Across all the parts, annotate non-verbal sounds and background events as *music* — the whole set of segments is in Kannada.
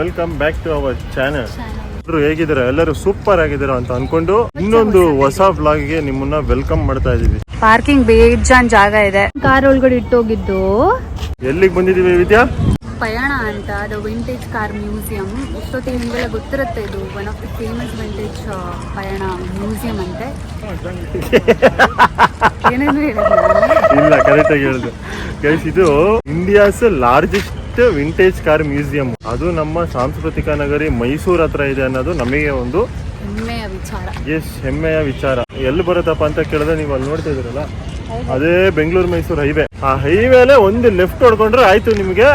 Welcome back to our channel channel ಎಲ್ಲರೂ ಹೇಗಿದ್ದೀರಾ? ಎಲ್ಲರೂ ಸೂಪರ್ ಆಗಿದ್ದೀರಾ ಅಂತ ಅನ್ಕೊಂಡು ಇನ್ನೊಂದು ಹೊಸ ಬ್ಲಾಗ್ಗೆ ನಿಮ್ಮನ್ನ ವೆಲ್ಕಮ್ ಮಾಡ್ತಾ ಇದೀವಿ ಪಾರ್ಕಿಂಗ್ ಬೇಜಾನ್ ಜಾಗ ಇದೆ. ಕಾರ್ ಒಳಗಡೆ ಇಟ್ಟೋಗಿದ್ದು. ಎಲ್ಲಿಗೆ ಬಂದಿದೀವಿ ವಿದ್ಯಾ? ಪಯಣ ಅಂತ ಅದು ವಿಂಟೇಜ್ ಕಾರ್ ಮ್ಯೂಸಿಯಂ ಇಷ್ಟೊತ್ತಿಗೆ ನಿಮಗೆಲ್ಲ ಗೊತ್ತಿರುತ್ತೆ ಇದು? One of the famous vintage Payana museum ಅಂತೆ. ಏನೇನು ಹೇಳಿದ್ರು? ಇಲ್ಲ ಕರೆಕ್ಟಾಗಿ ಹೇಳಿದ್ರು ಗೈಸ್ ಇದು India's largest vintage car museum ಅದು ನಮ್ಮ ಸಾಂಸ್ಕೃತಿಕ ನಗರಿ ಮೈಸೂರ್ ಹತ್ರ ಇದೆ ಅನ್ನೋದು ನಮಗೆ ಒಂದು ಹೆಮ್ಮೆಯ ವಿಚಾರ. ಎಸ್ ಹೆಮ್ಮೆಯ ವಿಚಾರ. ಎಲ್ಲಿ ಬರುತ್ತಪ್ಪ ಅಂತ ಕೇಳಿದ್ರೆ ನೀವು ಅಲ್ಲಿ ನೋಡ್ತಾ ಇದ್ರಲ್ಲ ಅದೇ ಬೆಂಗಳೂರು ಮೈಸೂರು ಹೈವೇ ಆ ಹೈವೇಲೆ ಒಂದು ಲೆಫ್ಟ್ ಹೊಡ್ಕೊಂಡ್ರೆ ಆಯ್ತು ನಿಮಗೆ.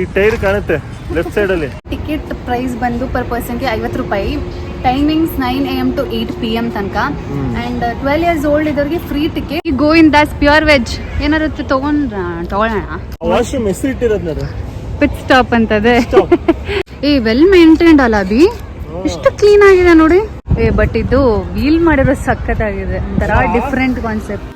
ಈ ಟೈರ್ ಕಾಣುತ್ತೆ ಲೆಫ್ಟ್ ಸೈಡ್ ಅಲ್ಲಿ. ಟಿಕೆಟ್ ಪ್ರೈಸ್ ಬಂದು ಪರ್ ಪರ್ಸನ್ಗೆ ಐವತ್ತು ರೂಪಾಯಿ. Timings nine A M to eight P M ತನಕ. ಅಂಡ್ ಟ್ವೆಲ್ ಇಯರ್ಸ್ ಓಲ್ಡ್ ಇದ್ದವ್ರಿಗೆ free ticket Govind Das pure veg ಏನಾರು ತಗೊಂಡ್ರ ತಗೊಳ್ಳೋಣ? Washroom pit stop ಅಂತದೆ. *laughs* ಏ ವೆಲ್ ಮೇಂಟೈನ್ಡ್ ಅಲ್ಲ ಬಿ ಇಷ್ಟು ಕ್ಲೀನ್ ಆಗಿದೆ ನೋಡಿ. ಏ ಬಟ್ ಇದು ವೀಲ್ ಮಾಡಿರೋ ಆಗಿದೆ ಒಂಥರ different concept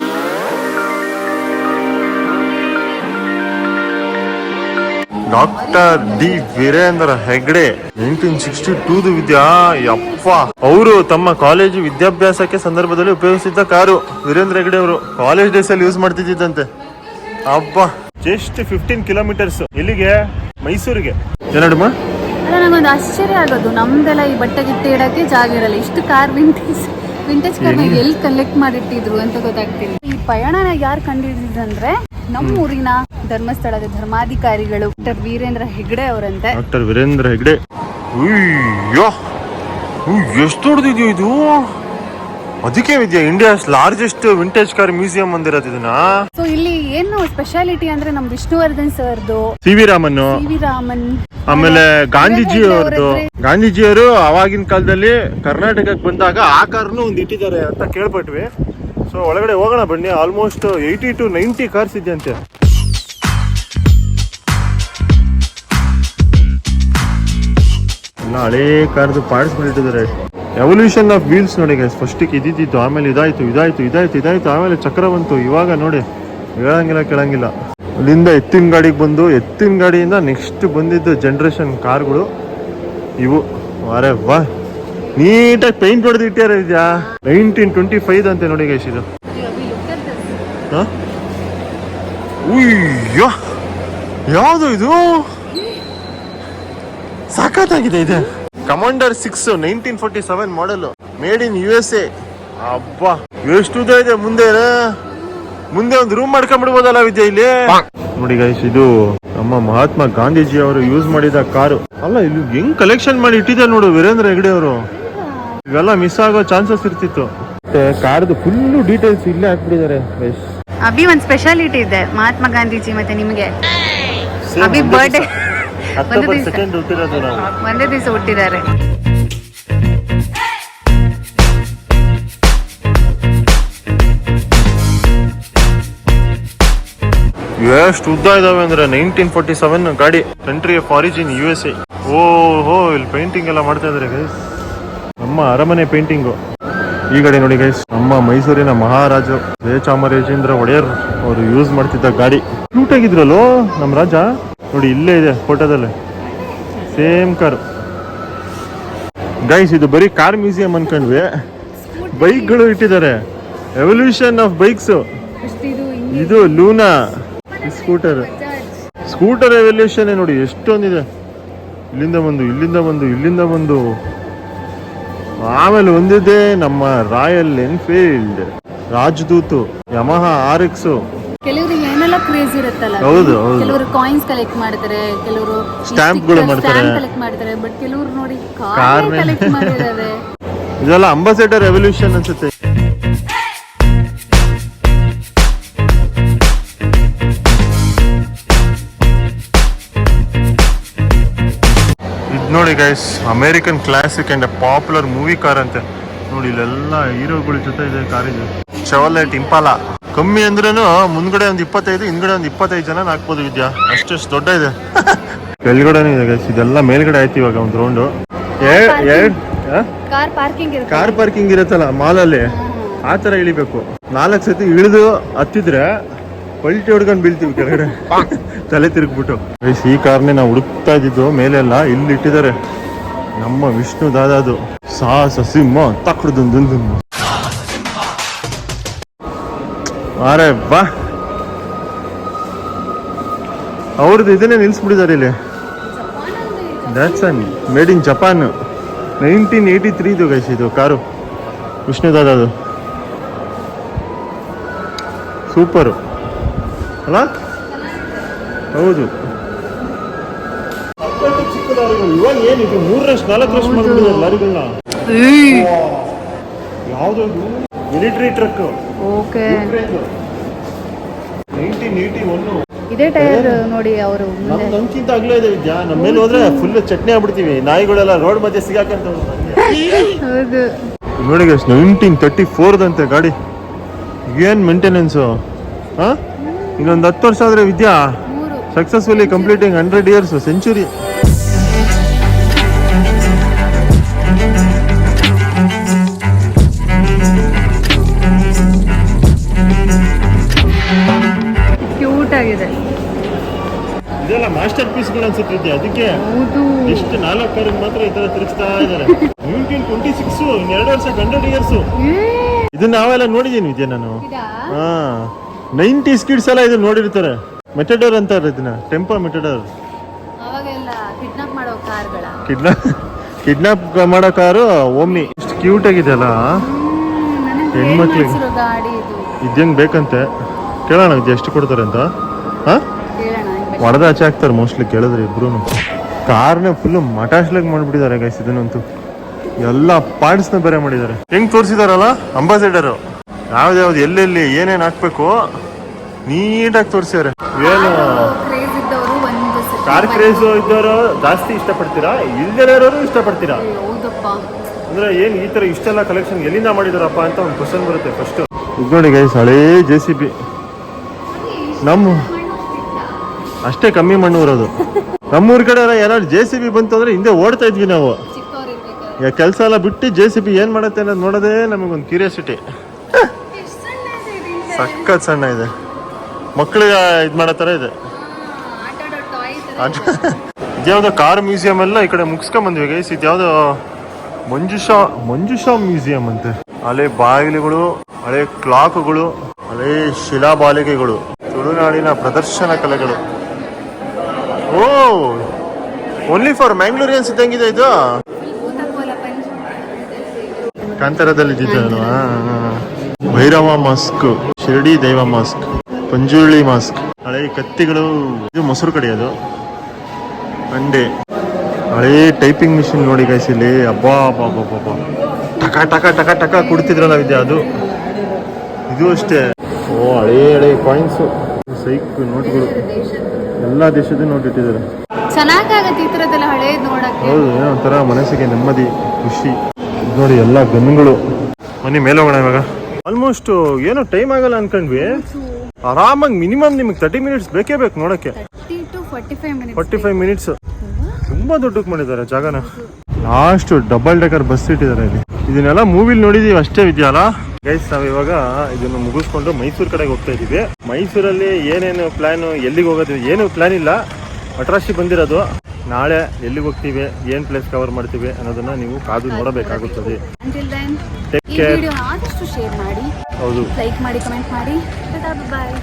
doctor D Veerendra Heggade nineteen sixty ಟೂದು ವಿದ್ಯಾ ಯಪ್ಪ. ಅವರು ತಮ್ಮ ಕಾಲೇಜು ವಿದ್ಯಾಭ್ಯಾಸಕ್ಕೆ ಸಂದರ್ಭದಲ್ಲಿ ಉಪಯೋಗಿಸಿದ್ದ ಕಾರು ವೀರೇಂದ್ರ ಹೆಗ್ಡೆ ಅವರು. ಕಾಲೇಜ್ ಡೇಸ್ ಅಲ್ಲಿ ಯೂಸ್ ಮಾಡ್ತಿದ್ದಂತೆ ಅಪ್ಪ ಜಸ್ಟ್ ಫಿಫ್ಟೀನ್ ಕಿಲೋಮೀಟರ್ಸ್ ಇಲ್ಲಿಗೆ ಮೈಸೂರಿಗೆ. ಏನಡಮ್ಮ ಅಲ್ಲ ನಂಗೊಂದು ಆಶ್ಚರ್ಯ ಆಗೋದು. ನಮ್ದೆಲ್ಲ ಈ ಬಟ್ಟೆ ಗಿಟ್ಟೆ ಇಡಕ್ಕೆ ಜಾಗ ಇರಲ್ಲ. ಇಷ್ಟು ಕಾರ್ ವಿಂಟೇಜ್ ವಿಂಟೇಜ್ ಕಾರ್ ಎಲ್ಲಿ? ಕಲೆಕ್ಟ್ ಮಾಡಿಟ್ಟಿದ್ರು ಅಂತ ಗೊತ್ತಾಗ್ತಿಲ್ಲ. ಈ ಪಯಣನ ಯಾರು ಅಂದ್ರೆ ನಮ್ಮ ಊರಿನ ಧರ್ಮಸ್ಥಳದ ಧರ್ಮಾಧಿಕಾರಿಗಳು ಡಾಕ್ಟರ್ ವೀರೇಂದ್ರ ಹೆಗ್ಡೆ ಅವರಂತೆ. ಡಾಕ್ಟರ್ ವೀರೇಂದ್ರ ಹೆಗ್ಡೆ. ಎಷ್ಟು ದೊಡ್ಡದಿದೆಯೋ ಇದು. ಅದಕ್ಕೆ ಇದೆಯಾ India's largest vintage car museum ಅಂದಿರೋದು ಇದನ್ನ. ಸೊ ಇಲ್ಲಿ ಏನು ಸ್ಪೆಷಾಲಿಟಿ ಅಂದ್ರೆ ನಮ್ ವಿಷ್ಣುವರ್ಧನ್ ಸರ್ದು C V Raman C V Raman. ಆಮೇಲೆ ಗಾಂಧೀಜಿ ಅವ್ರದ್ದು. ಗಾಂಧೀಜಿಯವರು ಅವಾಗಿನ ಕಾಲದಲ್ಲಿ ಕರ್ನಾಟಕಕ್ಕೆ ಬಂದಾಗ ಆ ಕಾರ್ನು ಒಂದು ಇಟ್ಟಿದ್ದಾರೆ ಅಂತ ಕೇಳ್ಪಟ್ವಿ. ಸೊ ಒಳಗಡೆ ಹೋಗೋಣ ಬನ್ನಿ almost eighty to ninety cars ಇದೆಯಂತೆ. ಎಲ್ಲ ಹಳೇ ಕಾರ್ದು ಪಾರ್ಟ್ಸ್ ಇಟ್ಟಿದ್ದಾರೆ ಎವಲ್ಯೂಷನ್ ಆಫ್ ವೀಲ್ಸ್ ನೋಡಿ ಗೈಸ್ ಫಸ್ಟಿಗೆ ಇದ್ದಿದ್ದು ಆಮೇಲೆ ಇದಾಯಿತು ಇದಾಯಿತು, ಇದಾಯ್ತು ಇದಾಯ್ತು, ಆಮೇಲೆ ಚಕ್ರ ಬಂತು. ಇವಾಗ ನೋಡಿ, ಹೇಳಂಗಿಲ್ಲ, ಕೇಳಂಗಿಲ್ಲ. ಅಲ್ಲಿಂದ ಎತ್ತಿನ ಗಾಡಿಗೆ ಬಂದು, ಎತ್ತಿನ ಗಾಡಿಯಿಂದ ನೆಕ್ಸ್ಟ್ ಬಂದಿದ್ದು ಜನ್ರೇಷನ್ ಕಾರ್ಗಳು ಇವು, ಅರೆ ವಾ, ನೀಟಾಗಿ ಪೇಂಟ್ ಹೊಡೆದು ಇಟ್ಟಾರ ಇದೆಯಾ? ನೈನ್ಟೀನ್ ಟ್ವೆಂಟಿ ಫೈವ್ ಅಂತೆ ನೋಡಿ ಗೈಸ್ ಇದು. ಉಯ್ಯೋ, ಯಾವುದು ಇದು? ಸಾಕತ್ತಾಗಿದೆ ಇದೆ. Commander six nineteen forty seven model made in U S A ಅಬ್ಬಾ ಎಷ್ಟು ಉದ್ದ ಇದೆ ಮುಂದೆ ಮುಂದೆ ಒಂದು ರೂಮ್ ಮಾಡ್ಕೊಂಡ್ಬಿಡ್ಬೋದಲ್ಲ ವಿದ್ಯೆ ಇಲ್ಲಿ? ನೋಡಿ ಗೈಸ್ ಇದು ನಮ್ಮ ಮಹಾತ್ಮ ಗಾಂಧೀಜಿ ಅವರು ಯೂಸ್ ಮಾಡಿದ ಕಾರು. ಅಲ್ಲ ಇಲ್ಲಿ ಹೆಂಗ್ ಕಲೆಕ್ಷನ್ ಮಾಡಿ ಇಟ್ಟಿದೆ ನೋಡು ವೀರೇಂದ್ರ ಹೆಗ್ಡೆ ಅವರು. ಇವೆಲ್ಲ ಮಿಸ್ ಆಗೋ ಚಾನ್ಸಸ್ ಇರ್ತಿತ್ತು. ಕಾರ್ದು ಫುಲ್ ಡೀಟೇಲ್ಸ್ ಇಲ್ಲೇ ಹಾಕ್ಬಿಟ್ಟಿದ್ದಾರೆ ಗೈಸ್ ಅಭಿ ಒಂದ್ ಸ್ಪೆಷಾಲಿಟಿ ಇದೆ ಮಹಾತ್ಮ ಗಾಂಧೀಜಿ ಮತ್ತೆ ನಿಮಗೆ. ಅಭಿ ಬರ್ಡೇ ಅಕ್ಟೋಬರ್ ಸೆಕೆಂಡ್ ಹುಟ್ಟಿರೋದು ನಾವು. ಒಂದೇ ದಿವಸ ಹುಟ್ಟಿದ್ದಾರೆ. ಎಷ್ಟು ಉದ್ದ ಇದಾವೆ ಅಂದ್ರೆ ನೈನ್ಟೀನ್ ಫೋರ್ಟಿ ಸೆವೆನ್ ಗಾಡಿ country of origin U S A ಓಹೋ ಇಲ್ಲಿ ಪೇಂಟಿಂಗ್ ಎಲ್ಲ ಮಾಡ್ತಾ ಇದಾರೆ ಗೈಸ್ ನಮ್ಮ ಅರಮನೆ ಪೇಂಟಿಂಗು ಈ ಗಾಡಿ ನೋಡಿ ಗೈಸ್ ನಮ್ಮ ಮೈಸೂರಿನ ಮಹಾರಾಜ ಜಯಚಾಮರಾಜೇಂದ್ರ ಒಡೆಯರ್ ಅವರು ಯೂಸ್ ಮಾಡ್ತಿದ್ದ ಗಾಡಿ. ಕ್ಯೂಟ್ ಆಗಿದ್ರಲ್ಲೋ ನಮ್ಮ ರಾಜ? ನೋಡಿ ಇಲ್ಲೇ ಇದೆ ಫೋಟೋದಲ್ಲಿ ಸೇಮ್ ಕಾರ್. ಗೈಸ್ ಇದು ಬರೀ ಕಾರ್ ಮ್ಯೂಸಿಯಂ ಅನ್ಕೊಂಡ್ವಿ. ಬೈಕ್ಗಳು ಇಟ್ಟಿದ್ದಾರೆ. ಎವಲ್ಯೂಷನ್ ಆಫ್ ಬೈಕ್ಸ್ ಇದು ಲೂನಾ. ಸ್ಕೂಟರ್ ಸ್ಕೂಟರ್ ಎವಲ್ಯೂಷನ್ ನೋಡಿ ಎಷ್ಟೊಂದಿದೆ. ಇಲ್ಲಿಂದ ಬಂದು ಇಲ್ಲಿಂದ ಬಂದು ಇಲ್ಲಿಂದ ಬಂದು. ಆಮೇಲೆ ಒಂದಿದೆ ನಮ್ಮ royal Enfield Rajdoot Yamaha R X ಏನೆಲ್ಲ ಕ್ರೇಜ್ ಇರುತ್ತಲ್ಲ? ಹೌದು, ಹೌದು. ಕೆಲವರು ಕಾಯಿನ್ಸ್ ಕಲೆಕ್ಟ್ ಮಾಡ್ತಾರೆ ಕೆಲವರು Stamp ಗಳು ಮಾಡ್ತಾರೆ. ಕಲೆಕ್ಟ್ ಮಾಡ್ತಾರೆ ಬಟ್ ಕೆಲವರು ನೋಡಿ ಕಾರ್ ಕಲೆಕ್ಟ್ ಮಾಡಿದ್ದಾರೆ ಇದೆಲ್ಲ ಅಂಬಾಸೆಡರ್ ರೆವಲ್ಯೂಷನ್ ಅನ್ಸುತ್ತೆ. ನೋಡಿ guys American classic and popular movie car ಅಂತೆ. ನೋಡಿ ಇಲ್ಲೆಲ್ಲ ಹೀರೋಗಳ ಜೊತೆ ಇದೆ ಕಾರ್ ಚವಲೆಟ್ ಇಂಪಾಲ. ಕಮ್ಮಿ ಅಂದ್ರೂ ಮುಂದ್ಗಡೆ ಒಂದು ಇಪ್ಪತ್ತೈದು ಹಿಂದ್ಗಡೆ ಒಂದು ಇಪ್ಪತ್ತೈದು ಜನ ಹಾಕ್ಬೋದು ವಿದ್ಯಾ. ಅಷ್ಟೆಷ್ಟು ದೊಡ್ಡ ಇದೆ. *laughs* ಕೆಳಗಡೆನೂ ಇದೆ ಇದೆಲ್ಲ ಮೇಲ್ಗಡೆ ಆಯ್ತು ಇವಾಗ ಒಂದು ರೌಂಡು ಕಾರ್ ಪಾರ್ಕಿಂಗ್ ಇರತ್ತಲ್ಲ ಮಾಲಲ್ಲಿ. ಆ ತರ ಇಳಿಬೇಕು. ನಾಲ್ಕು ಸತಿ ಇಳಿದು ಹತ್ತಿದ್ರೆ ಪಲ್ಟಿ ಹೊಡ್ಕೊಂಡ್ ಬೀಳ್ತೀವಿ ಕೆಳಗಡೆ. *laughs* ತಲೆ ತಿರುಗ್ಬಿಟ್ಟು. ಈ ಕಾರ್ನೇ ನಾವು ಹುಡುಕ್ತಾ ಇದ್ದಿದ್ದು ಮೇಲೆಲ್ಲ ಇಲ್ಲಿ ಇಟ್ಟಿದ್ದಾರೆ. ನಮ್ಮ ವಿಷ್ಣು ದಾದಾದು. ಸಾಹಸ ಸಿಂಹ ತಕ್ಕಡ್ದು ಅರೆ ಬಾ. ಅವ್ರದ್ದು ಇದನ್ನೇ ನಿಲ್ಸ್ಬಿಟ್ಟಿದ್ದಾರೆ ಇಲ್ಲಿ. That's an made in Japan nineteen eighty ತ್ರೀದು guys ಇದು ಕಾರು. ವಿಷ್ಣುದಾದ ಅದು. ಸೂಪರು ಅಲ್ಲ? ಹೌದು. ಇವಾಗ ಏನಿದು ಮೂರರಷ್ಟು ನಾಲ್ಕರಷ್ಟು ಮಾಡ್ಬಿಟ್ಟಿದ್ದಾರೆ ಲಾರಿಗಳನ್ನ ಯಾವುದು military truck okay. Nineteen eighty one ಇದೇ ಟೈರ್ ನೋಡಿ ಅವರು ನಮ್ಗಿಂತ ಆಗ್ಲೇ ಇದೆ ವಿದ್ಯಾ. ನಮ್ಮ ಮೇಲೆ ಹೋದ್ರೆ ಫುಲ್ ಚಟ್ನಿ ಆಗ್ಬಿಡ್ತೀವಿ. ನಾಯಿಗಳೆಲ್ಲ ರೋಡ್ ಮಧ್ಯೆ ಸಿಗಾಕಂತ ಹೌದು. ನೋಡಿ ಗೈಸ್ ನೈನ್ಟೀನ್ ತರ್ಟಿ ಫೋರ್ದಂತೆ ಗಾಡಿ. ಏನು ಮೇಂಟೆನೆನ್ಸು ಹಾಂ? ಇನ್ನೊಂದು ಹತ್ತು ವರ್ಷ ಆದರೆ ವಿದ್ಯಾ. Successfully completing hundred years century master ಪೀಸ್ಗಳು ಅನ್ಸುತ್ತೆ. ಅದಕ್ಕೆ ಇಷ್ಟು ಎಷ್ಟು ನಾಲ್ಕು ಮಾತ್ರ ಈ ತರ ತಿರುಗಿಸ್ತಾ ಇದ್ದಾರೆ ನೈನ್ಟೀನ್ ಟ್ವೆಂಟಿ ಸಿಕ್ಸ್ ಎರಡು ವರ್ಷ ಹಂಡ್ರೆಡ್ ಇಯರ್ಸ್ ಇದನ್ನ ನಾವೆಲ್ಲ ನೋಡಿದೀನಿ ವಿಜಯ ನಾನು. ಹಾ. ನೈಂಟಿ ಸ್ಕಿಡ್ಸ್ ಎಲ್ಲ ಇದನ್ನ ನೋಡಿರ್ತಾರೆ. ಮೆಟಡೋರ್ ಅಂತಾರೆ ಇದನ್ನ ಟೆಂಪೋ ಮೆಟಡೋರ್ ಕಿಡ್ನಾಪ್ ಕಿಡ್ನಾಪ್ ಮಾಡೋ ಕಾರು ಓಮ್ನಿ. ಎಷ್ಟು ಕ್ಯೂಟ್ ಆಗಿದೆ ಅಲ್ಲ ಹೆಣ್ಮಕ್ಳಿಗೆ. ಗಾಡಿ ಇದು? ಇದ್ಯಂಗ್ ಬೇಕಂತೆ. ಕೇಳೋಣ ಇದು ಎಷ್ಟು ಕೊಡ್ತಾರೆ ಅಂತ? ಹಾ? ಒಡೆದ ಆಚೆ ಹಾಕ್ತಾರೆ ಮೋಸ್ಟ್ಲಿ ಕೇಳಿದ್ರೆ ಇಬ್ರು ಕಾರ್ನ ಫುಲ್ ಮಟಾಶ್ಲಾಗಿ ಮಾಡ್ಬಿಟ್ಟಿದ್ದಾರೆ ಗೈಸ್ ಇದನ್ನಂತೂ. ಎಲ್ಲ ಪಾರ್ಟ್ಸ್ನ ಬೇರೆ ಮಾಡಿದ್ದಾರೆ. ಹೆಂಗ್ ತೋರಿಸಿದಾರಲ್ಲ? ಅಂಬಾಸಿಡರ್ ಯಾವ್ದ್ಯಾವ್ದು ಎಲ್ಲೆಲ್ಲಿ ಏನೇನು ಹಾಕ್ಬೇಕು? ನೀಟಾಗಿ ತೋರಿಸಿದ್ದಾರೆ ಏನು ಕಾರ್ ಕ್ರೇಜ್ ಇದ್ದವರು ಜಾಸ್ತಿ ಇಷ್ಟಪಡ್ತೀರಾ? ಇಲ್ದಿರೋರು ಇಷ್ಟಪಡ್ತೀರಾ? ಅಂದ್ರೆ ಏನ್ ಈ ತರ ಇಷ್ಟೆಲ್ಲ ಕಲೆಕ್ಷನ್ ಎಲ್ಲಿಂದ ಮಾಡಿದಾರಪ್ಪ ಅಂತ ಒಂದು ಕ್ವಶನ್ ಬರುತ್ತೆ ಫಸ್ಟ್ ಇದು ನೋಡಿ ಗೈಸ್ ಹಳೇ ಜೆ ಸಿ ಬಿ ನಮ್ಮ ಅಷ್ಟೇ ಕಮ್ಮಿ ಮಣ್ಣು ಇರೋದು ನಮ್ಮೂರ್ ಕಡೆ ಎಲ್ಲ ಏನಾದ್ರು ಜೆ ಸಿ ಬಿ ಬಂತು ಅಂದ್ರೆ ಹಿಂದೆ ಓಡ್ತಾ ಇದ್ವಿ ನಾವು. ಈಗ ಕೆಲಸ ಎಲ್ಲ ಬಿಟ್ಟು ಜೆ ಸಿ ಬಿ ಏನ್ ಮಾಡತ್ತೆ ಅನ್ನೋದು ನೋಡೋದೇ ನಮಗೊಂದು ಕ್ಯೂರಿಯಾಸಿಟಿ ಸಖತ್ ಸಣ್ಣ ಇದೆ. ಮಕ್ಕಳಿಗೆ ಇದು ಮಾಡೋ ಥರ ಇದೆ. ಇದ್ಯಾವ್ದೋ ಕಾರ್ ಮ್ಯೂಸಿಯಂ ಎಲ್ಲ ಈ ಕಡೆ ಮುಗಿಸ್ಕೊಂಡ್ ಬಂದ್ವಿ ಗೈಸ್ ಇದ್ಯಾವುದೋ ಮಂಜುಷಾ ಮಂಜುಷಾ ಮ್ಯೂಸಿಯಂ ಅಂತೆ. ಹಳೆ ಬಾಗಿಲುಗಳು, ಹಳೆ ಕ್ಲಾಕ್ಗಳು, ಹಳೆ ಶಿಲಾಬಾಲಿಕೆಗಳು, ತುಳುನಾಡಿನ ಪ್ರದರ್ಶನ ಕಲೆಗಳು. ಓ ಓನ್ಲಿ ಫಾರ್ ಮ್ಯಾಂಗ್ಳೂರಿಯನ್ಸ್ ಇದ್ದಂಗಿದೆ ಇದು? ಕಾಂತರದಲ್ಲಿ ಇದ್ದಿದ್ದಲ್ವಾ ಭೈರವ ಮಾಸ್ಕ್, ಶಿರಡಿ ದೈವ ಮಾಸ್ಕ್, ಪಂಜುರ್ಳಿ ಮಾಸ್ಕ್. ಹಳೆ ಕತ್ತಿಗಳು, ಇದು ಮೊಸರು ಕಡಿಯೋದು ಅಂಡೆ ಹಳೆ ಟೈಪಿಂಗ್ ಮಿಷಿನ್ ನೋಡಿ ಗೈಸ್ ಇಲ್ಲಿ. ಅಬ್ಬಾ. ಟಕ ಟಕ ಟಕ ಟಕ ಕೊಡ್ತಿದ್ರಲ್ಲ ವಿದ್ಯಾ ಅದು. ಇದು ಅಷ್ಟೇ. ಓ, ಹಳೆ ಹಳೆ ಕಾಯಿನ್ಸು ಸೈಕ್ ನೋಟ್ಗಳು ಎಲ್ಲ ದೇಶದ ನೋಡಿಟ್ಟಿದ್ದಾರೆ ಚೆನ್ನಾಗಾಗತ್ತೆ ಈ ತರದೆಲ್ಲ ಹಳೇದ್ ನೋಡಕ್ಕೆ. ಹೌದು ಏನೋ ಒಂಥರ ಮನಸ್ಸಿಗೆ ನೆಮ್ಮದಿ ಖುಷಿ. ನೋಡಿ ಎಲ್ಲ ಗನ್ಗಳು ಮನೆ ಮೇಲೆ ಹೋಗೋಣ ಇವಾಗ. ಆಲ್ಮೋಸ್ಟ್ ಏನು ಟೈಮ್ ಆಗಲ್ಲ ಅನ್ಕೊಂಡ್ವಿ. ಆರಾಮಾಗಿ ಮಿನಿಮಮ್ ನಿಮ್ಗೆ ತರ್ಟಿ ಮಿನಿಟ್ಸ್ ಬೇಕೇ ಬೇಕು ನೋಡಕ್ಕೆ. ಫಾರ್ಟಿ ಫೈವ್ ಮಿನಿಟ್ಸ್ ತುಂಬಾ ದೊಡ್ಡಕ್ಕೆ ಮಾಡಿದ್ದಾರೆ ಜಾಗನ. ಲಾಸ್ಟ್ ಡಬಲ್ ಡೆಕರ್ ಬಸ್ ಇಟ್ಟಿದ್ದಾರೆ ಇಲ್ಲಿ. ಇದನ್ನೆಲ್ಲ ಮೂವಿಲಿ ನೋಡಿದೀವಿ ಅಷ್ಟೇ ವಿದ್ಯಲ್ಲ ಗೈಸ್ ನಾವು ಇವಾಗ ಇದನ್ನು ಮುಗಿಸ್ಕೊಂಡು ಮೈಸೂರು ಕಡೆಗೆ ಹೋಗ್ತಾ ಇದ್ದೀವಿ ಮೈಸೂರಲ್ಲಿ ಏನೇನು ಪ್ಲಾನ್ ಎಲ್ಲಿಗೆ ಹೋಗೋದು ಏನು ಪ್ಲಾನ್ ಇಲ್ಲ. ಅಟ್ರಾಶಿ ಬಂದಿರೋದು. ನಾಳೆ ಎಲ್ಲಿಗೆ ಹೋಗ್ತೀವಿ ಏನು ಪ್ಲೇಸ್ ಕವರ್ ಮಾಡ್ತೀವಿ ಅನ್ನೋದನ್ನ ನೀವು ಕಾದು ನೋಡಬೇಕಾಗುತ್ತದೆ. ಕೇರ್ ಹೌದು. ಲೈಕ್ ಮಾಡಿ ಕಮೆಂಟ್ ಮಾಡಿ. ಬಾಯ್